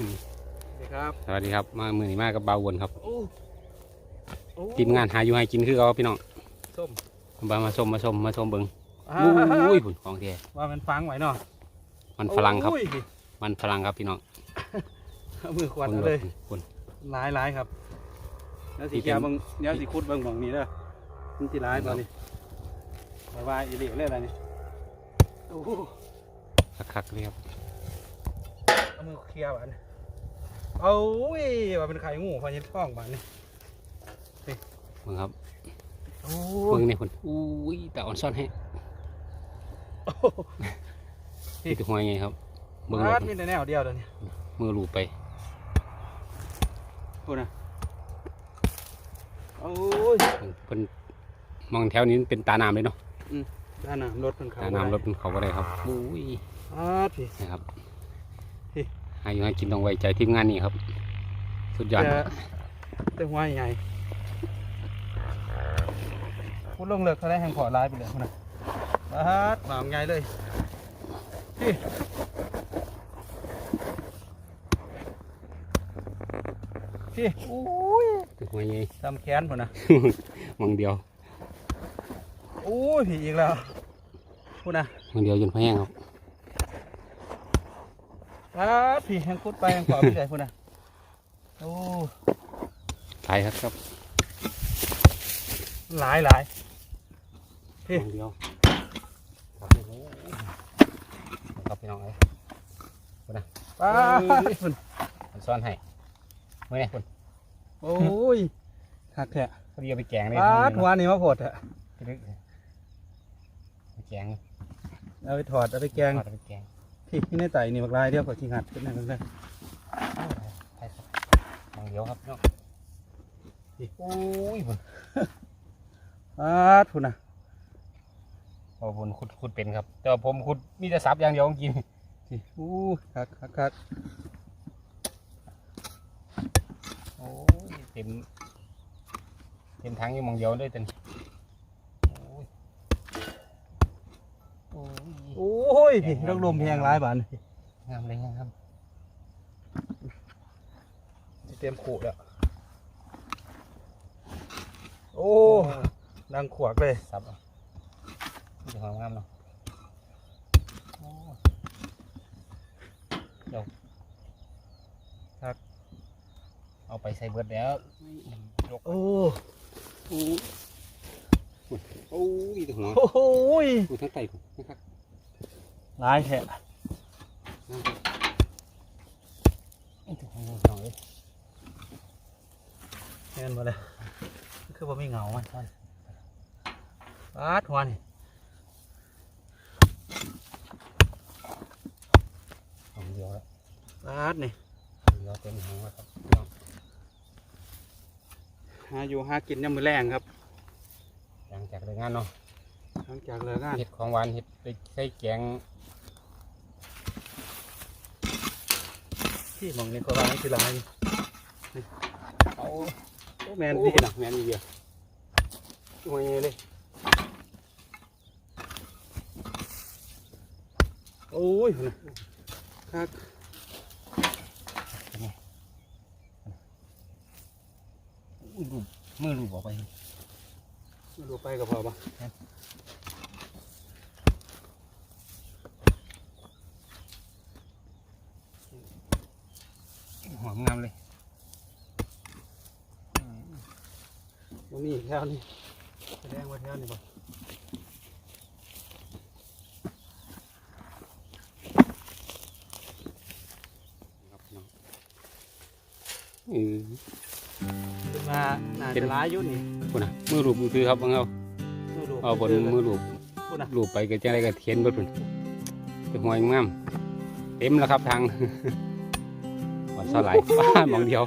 สวัสดีครับสวัสดีครับ มามือนี้มากับเบาวนครับโอ้โอ้ทีมงานหาอยู่ให้กินคือเขาพี่น้องส้มมามาชมมาชมมาชมเบิงอ่าอุ้ยผุนของแท้ว่ามันฟังไหวเนาะมันฝรั่งครับโอ้ยมันฝรั่งครับพี่น้องเอามือขวัญคุณเอาเลยคุณหลายหลายครับแล้วสีที่แกเป็นบางเดี๋ยวสีคุดเบางบางนี้เด้อมันสีร้ายตอนนี้แต่ว่าอีเหลียวเลยอะไรนี่โอ้โหคักๆเลยครับเอามือเคลียร์บ้าน เอาอุ้ยว่าเป็นไข่งูพอยันท้องบ้านนี่เบิงครับโอ้เบิงนี่คุณอุ้ยแต่อ่อนซ่อนให้นี่ตัวหัวไงครับเบิงมารดถมีแต่แนวเดียวเดี๋ยวนี้มือลูบไปพูดนะโอ้ยเบิ่งเพิ่นมองแถวนี้เป็นตาน้ำเลยเนาะด้านน้ำรถมันเขาตาน้ำรถมันเขาก็ได้ครับอุ้ยอาพี่นะครับพี่ หาอยู่ให้กินต้องไว้ใจทีมงานนี่ครับ สุดยอดแต่แต่หัวใหญ่พูดลงเลิกเขาได้แห่งขอร้ายไปเลยพูดนะบาดหมามใหญ่เลยพี่พี่โอ้ยตัวหัวไงทำแขนผมนะมองเดียวโอ้ยพี่อีกแล้วพูดนะมองเดียวจนพะแห้งครับ บาดพี่แห่งคุดไปแห่งขอไปเลยพูดนะโอ้ตายครับครับหลายหลายพี่มองเดียวครับโอ้โหครับพี่น้องเอ้ยบาดพุ่นมันซ่อนให้เมื่อไงคุณโอ้ยหักแท้พอดีเอาไปแกงเลยบาดหัวนี่มาโผดอะไปแกงเอาไปถอดเอาไปแกงทอดเอาไปแกง พี่นี่ในไต่นี่บักลายเดียวกว่าที่หัดเป็นนั่นนั่นใช่ครับมองเดียวครับพี่น้องโอ้ยผมอาดพุ่นนะพอผมขุดขุดเป็นครับ แต่ว่าผมขุดมีแต่ซับอย่างเดียวกินพี่อู้คักคักคักโอ้ยเต็มเต็มทั้งอยู่หมองเดียวเลยเต็มโอ้ยโอ้ย โอ้ ยพี่ต้องลมแพงร้ายบานงามเลยงามครับเตรียมขู่แล้ว โอ้ ดังขวากเลยซับเอานี่จะความงามเนาะโอ้ยเดี๋ยวครับเอาไปใส่เบิดแล้วยกโอ้โอ้ยโอ้ยตัวหัวโอ้ยดูทั้งไตผมนะครับ ร้ายแท้แน่นมาเลยคือว่าไม่เงามันอาดหัวนี่ผมเดียวแล้วอาดนี่เดียวเต็มหัวแล้วครับหาอยู่หากินยามมือแรงครับหลังจากเลิกงานเนาะหลังจากเลิกงานเห็ดของหวานเห็ดไปใส่แกง ที่หมองนี้ก็ว่ามันคือร้ายนี่เอาโอ้แมแมนนดีดีนะนะแมนดีเดียวตัวใหญ่เลยโอ้ยพุ่นนะคักอุ้ยลูบมือลูบออกไปมาดูไปกับพอปะ หอมงามเลย มันนี่แถวนี้แสดงว่าแถวนี้ปะครับพี่น้องเออขึ้นมาน่าเป็จะนร้ายอยุ่นี่พูดนะมือลูบมือคือครับบังเอาดูดูเอาบนมือลูบพูดนะลูบไปก็จะได้ก็เทียนเบิดพุ่นจะหวยงามเต็มแล้วครับทางหวานสลายป้ามองเดียว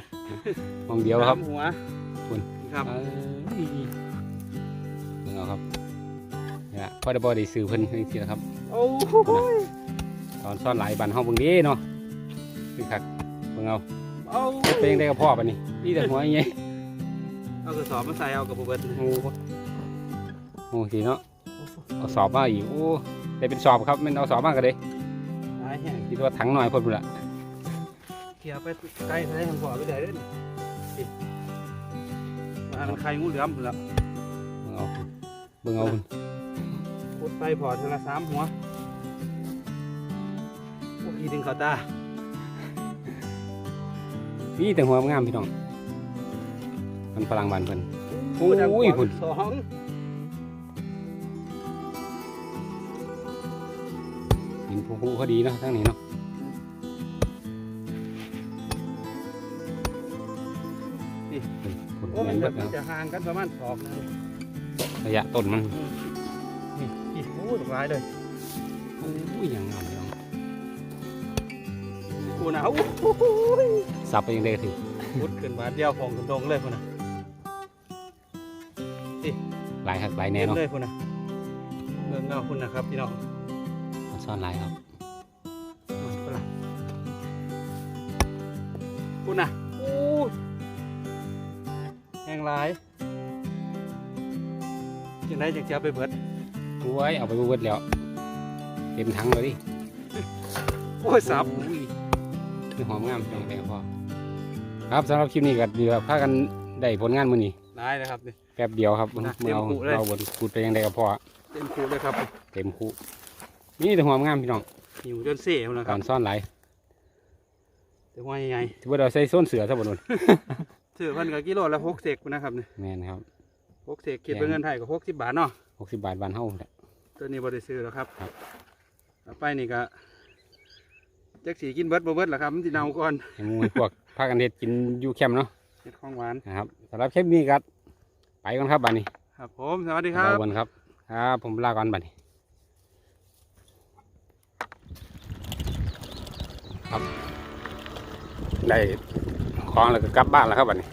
มองเดียวครับสามหัวคุณครับ เอ้ยเบิ่งเอาครับนี่ละพ่อได้บอได้ซื้อเพิ่นจริงๆนะครับโอ้โหตอนซ่อนหลายบันเฮาเบิ่งดีเนาะคือคักเบิ่งเอาเอาเป็นยังไงกับพ่อปะนี่นี่แต่หัวอย่างเงี้ยเอากระสอบมาใส่เอากระปุกเบิดโอ้โหโอ้ทีเนาะเอาสอบมาอีกโอ้ได้เป็นสอบครับแมันเอาสอบมากกันเลยร้ายแห้งคิดว่าถังหน่อยพ่นพุ่นละเกียร์ไปไกลใส่ทางขวาไปได้เด้อนี่นี่มาทางไข่งูเหลือมพุ่นละเบิ่งเอาเบิ่งเอาพุ่นขุดไปพอเทอละสามหัวโอ้ยดึงเขาตานี่แต่หัวงามพี่น้องมันพลังบานเพิ่นโอ้ยดังกว่าพุ่นสองหินผูผูเขาดีเนาะทั้งนี้เนาะ นี่พุ่นโอ้แม่มันนแบเบิบดมันเนาะจะห่างกันประมาณสองนะระยะต้นมันนี่นี่โอ้ยหลายเลยโอ้ยยังงามพี่น้องกูนะโอ้โหสับไปยังได้ก็ถือพุดขึ้นมาเดียวฟองตรงๆเลยพุ่นนะหลายครับหลายแน่เต็มเนาะเลยพุ่นนะเบิ่งเงาพุ่นนะครับพี่น้องมันซ่อนหลายครับมาพุ่นนะพุ่นนะโอ้ยแห้งหลายจังไดจังจะเอาไปเบิดโอ้ยเอาไปเบิดแล้ว เต็มถังเลยดิโอ้ยสับโอ้ยคือหอมงามจังเลยพ่อครับสำหรับคลิปนี้ก็ดีครับพากันได้ผลงานมื้อนี้หลายนะครับนี่แป๊บเดียวครับนะเมื่อเอาเต็มคุเลยเราบนขุดไปยังได้ก็พอเต็มคูเลยครับ เต็มคุนี่แต่หอมงามพี่น้องหิวจนเสียพุ่นนะคการับรซ่อนหลายแต่ว่าใหญ่ถือว่าเราใส่ส้นเสือซะบ่นุ่นๆ ถือเพันกับกิโลละหกเศษพุ่นนะครับนี่แม่นครับ หกเศษคิดเป็นเงินไทยก็หกสิบบาทเนาะ60บาทบานเฮาแหละ ตัวนี้บริซื้อแล้วครับครับ ต่อไปนี่ก็จักสีกินเบิดบ่เบิดล่ะครับมันสิเน่าก่อนให้หมูให้พวกพากันเฮ็ดกินอยู่แคมป์เนาะเฮ็ดของหวานนะครับสำหรับคลิปนี้ก็ไปก่อนครับบัดนี้ครับ ผมสวัสดีครับเาก่อนครับครับผมลาก่อนบัดนี้ ครับ ได้ ของแล้วก็กลับบ้านแล้วครับวันนี้